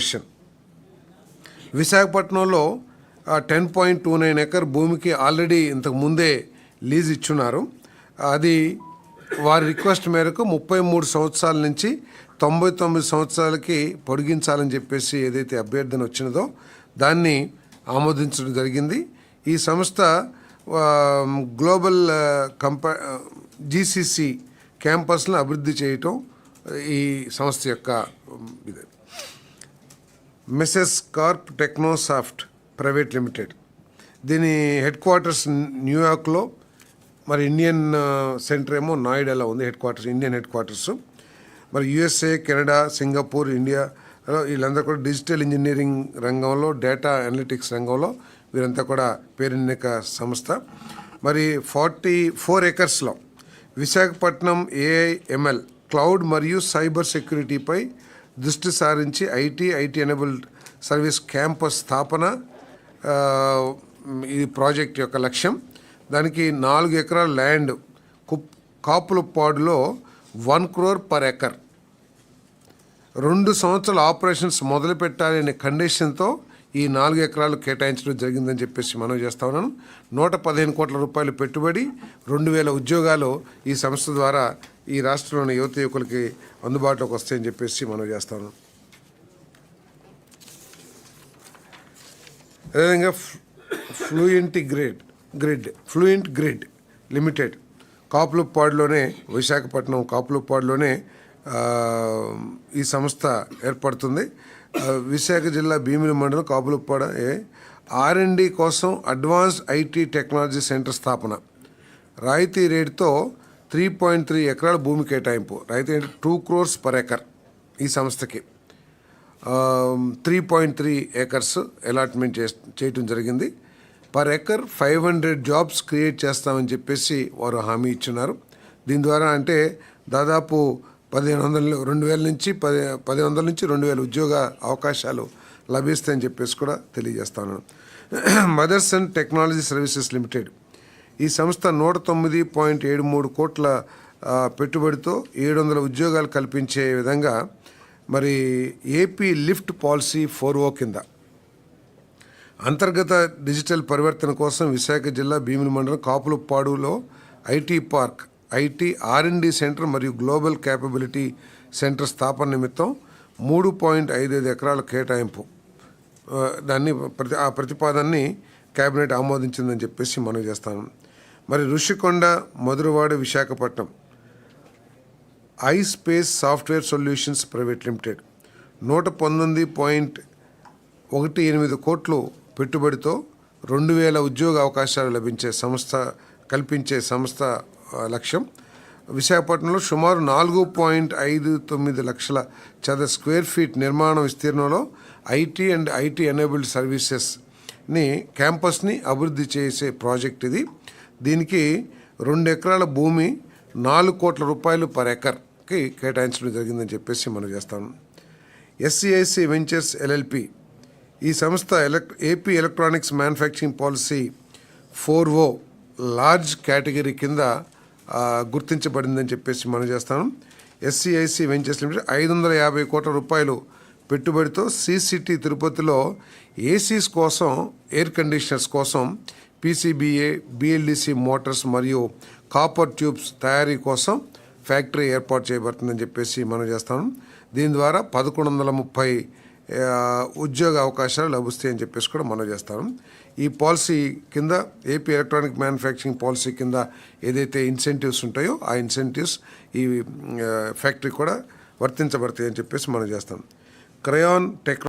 Corporation విశాఖపట్నంలో ten point two nine acre భూమికి already ఇంతకు ముందే లీజ్ ఇచ్చున్నారు. అది వారి రిక్వెస్ట్ మేరకు ముప్పై మూడు సంవత్సరాల నుంచి తొంభై తొమ్మిది సంవత్సరాలకి పొడిగించాలని చెప్పేసి ఏదైతే అభ్యర్థన వచ్చినదో దాన్ని ఆమోదించడం జరిగింది. ఈ సంస్థ గ్లోబల్ ఆ, కంప జీసీసీ క్యాంపస్ను అభివృద్ధి చేయటం ఈ సంస్థ యొక్క ఇది. మెసెస్ కార్ప్ టెక్నోసాఫ్ట్ ప్రైవేట్ లిమిటెడ్. దీని హెడ్ క్వార్టర్స్ న్యూయార్క్లో మరి ఇండియన్ సెంటర్ ఏమో నాయిడాలో ఉంది head quarters Indian head quarters. మరి యుఎస్ఏ కెనడా సింగపూర్ ఇండియా వీళ్ళందరూ కూడా డిజిటల్ ఇంజనీరింగ్ రంగంలో డేటా అనలిటిక్స్ రంగంలో వీరంతా కూడా పేరెన్నిక సంస్థ. మరి ఫార్టీ ఫోర్ ఎకర్స్లో విశాఖపట్నం ఏఐఎంఎల్ క్లౌడ్ మరియు సైబర్ సెక్యూరిటీపై దృష్టి సారించి IT IT enabled service campus స్థాపన ఈ ప్రాజెక్ట్ యొక్క లక్ష్యం. దానికి నాలుగు ఎకరాల ల్యాండ్ కుప్ కాపులపాడులో వన్ క్రోర్ పర్ ఎకర్. రెండు సంవత్సరాల ఆపరేషన్స్ మొదలు పెట్టాలి అనే కండిషన్తో ఈ నాలుగు ఎకరాలు కేటాయించడం జరిగిందని చెప్పేసి మనం చేస్తా ఉన్నాను. నూట పదిహేను కోట్ల రూపాయలు పెట్టుబడి రెండు వేల ఉద్యోగాలు ఈ సంస్థ ద్వారా ఈ రాష్ట్రంలోని యువత యువకులకి అందుబాటులోకి వస్తాయని చెప్పేసి మనం చేస్తాను. అదేవిధంగా Fluent Grid grid Fluent Grid limited కాపులుప్పాడులోనే Visakhapatnam కాపులుప్పాడులోనే ఈ సంస్థ ఏర్పడుతుంది. విశాఖ జిల్లా భీమిలి మండలం కాపులుప్పాడ ఆర్ఎండి కోసం అడ్వాన్స్ ఐటీ టెక్నాలజీ సెంటర్ స్థాపన. రాయితీ రేటుతో త్రీ పాయింట్ త్రీ ఎకరాల భూమి కేటాయింపు. రైతు ఏంటి టూ క్రోర్స్ పర్ ఎకర్ ఈ సంస్థకి. Three point three acres allotment చే చేయటం జరిగింది. Per acre five hundred jobs create చేస్తామని చెప్పేసి వారు హామీ ఇచ్చినారు. దీని ద్వారా అంటే దాదాపు పదిహేను వందల రెండు వేల నుంచి పది పది వందల నుంచి రెండు వేల ఉద్యోగ అవకాశాలు లభిస్తాయని చెప్పేసి కూడా తెలియజేస్తాను mothers and technology services limited ఈ సంస్థ నూట తొమ్మిది పాయింట్ ఏడు మూడు కోట్ల పెట్టుబడితో ఏడు వందల ఉద్యోగాలు కల్పించే విధంగా మరి AP lift policy four O కింద. అంతర్గత డిజిటల్ పరివర్తన కోసం విశాఖ జిల్లా భీమిలి మండలం కాపులపాడులో IT park IT RMD centre మరియు గ్లోబల్ క్యాపబిలిటీ సెంటర్ స్థాపన నిమిత్తం మూడు పాయింట్ ఐదు ఐదు ఎకరాల కేటాయింపు. దాన్ని ప్రతి ఆ ప్రతిపాదనని కేబినెట్ ఆమోదించిందని చెప్పేసి మనం చేస్తాను మరి Rushikonda Madhurawada Visakhapatnam. I space software solutions private limited. నూట పంతొమ్మిది పాయింట్ ఒకటి ఎనిమిది కోట్లు పెట్టుబడితో రెండు వేల ఉద్యోగ అవకాశాలు లభించే సంస్థ కల్పించే సంస్థ లక్ష్యం. విశాఖపట్నంలో సుమారు నాలుగు పాయింట్ ఐదు తొమ్మిది లక్షల చదర స్క్వేర్ ఫీట్ నిర్మాణ విస్తీర్ణంలో ఐటీ అండ్ ఐటీ ఎనేబుల్డ్ సర్వీసెస్ని క్యాంపస్ని అభివృద్ధి చేసే ప్రాజెక్ట్ ఇది. దీనికి రెండు ఎకరాల భూమి నాలుగు కోట్ల రూపాయలు పర్ ఎకర్కి కేటాయించడం జరిగిందని చెప్పేసి మనం చేస్తాను ఎస్సిఐసి వెంచర్స్ ఎల్ఎల్పి ఈ సంస్థ ఎలక్ AP electronics manufacturing policy for oh large category కింద గుర్తించబడిందని చెప్పేసి మనం చేస్తాను ఎస్సిఐసి వెంచర్స్ లిమిటెడ్ ఐదు వందల యాభై కోట్ల రూపాయలు పెట్టుబడితో సిసిటి తిరుపతిలో ఏసీస్ కోసం ఎయిర్ కండిషనర్స్ కోసం పీసీబీఏ బిఎల్డిసి మోటార్స్ మరియు కాపర్ ట్యూబ్స్ తయారీ కోసం ఫ్యాక్టరీ ఏర్పాటు చేయబడుతుందని చెప్పేసి మనం చేస్తాం. దీని ద్వారా పదకొండు వందల ముప్పై ఉద్యోగ అవకాశాలు లభిస్తాయని చెప్పేసి కూడా మనం చేస్తాం. ఈ పాలసీ కింద ఏపీ ఎలక్ట్రానిక్ మ్యానుఫ్యాక్చరింగ్ పాలసీ కింద ఏదైతే ఇన్సెంటివ్స్ ఉంటాయో ఆ ఇన్సెంటివ్స్ ఈ ఫ్యాక్టరీ కూడా వర్తించబడతాయని చెప్పేసి మనం చేస్తాం. Crayon tech